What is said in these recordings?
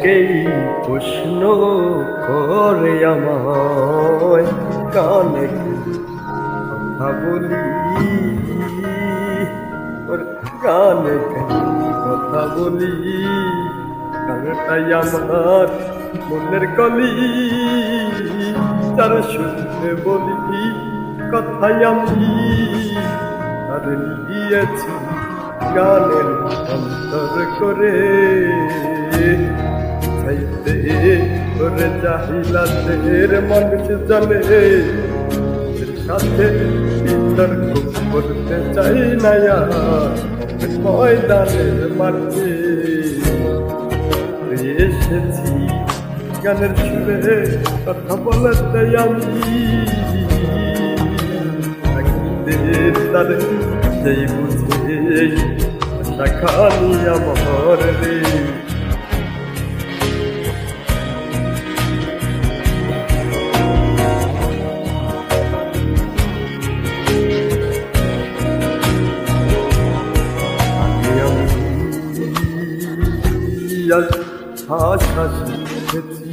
অনেকেই প্রশ্ন করে আমায় কানে কথা বলি। ওর কানে কথা বলি। কানটাই আমার মনের কলি। তার শুনতে বলি কথাই আমি। আর নিয়েছি গানের অন্তর করে। করে চাহিলাদের মানুষ জানে এর সাথে বিতর্ক করতে চাই না ময়দানের মাঠে। এসেছি গানের সুরে, কথা বলতে আমি। তার যেই বুঝে, আশা খালি আমার রে। আজ ভাষা শিখেছি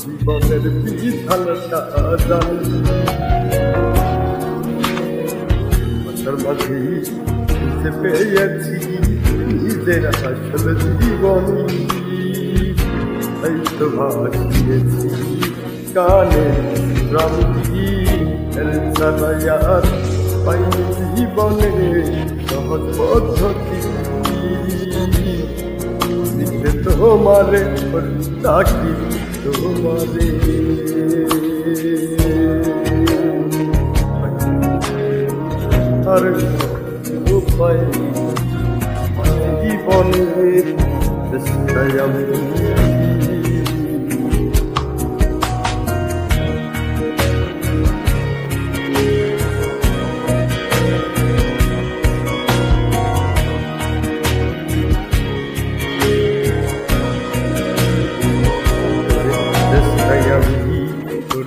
জীবনের বিধানটা জানি মাথার মাঝে বুঝতে পেয়েছি নিজের আসল জীবনী। তাই তো ভাসিয়েছি কানে রামজি এলসানায়ার পাইনি জীবনে সহজ পদ্ধতি। দিতে তোমারে তাকি তোমারে। আর উপায় জীবনের চেষ্টায় আমি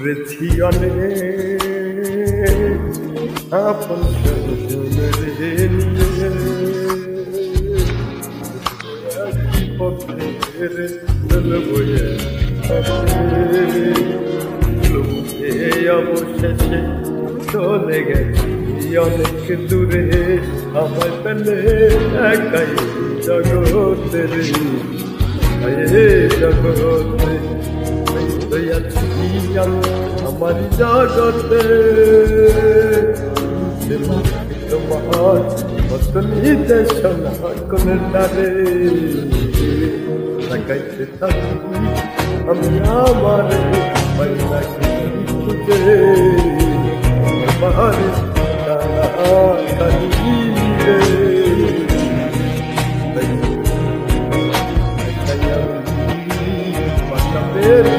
করেছি অনেক। আপন স্বজনরে নিয়ে। একই পথে ফেরে চলবো। লোকে অবশেষে চলে গেছি অনেক দূরে। আমার পেলে একাই জগতের জগতে আমি আমার জগতে তোমার কত নির্দেশনা কোন ডারে লাগাইতে থাকি আমি আমার পয়সা খুঁজে আমার কালি রে।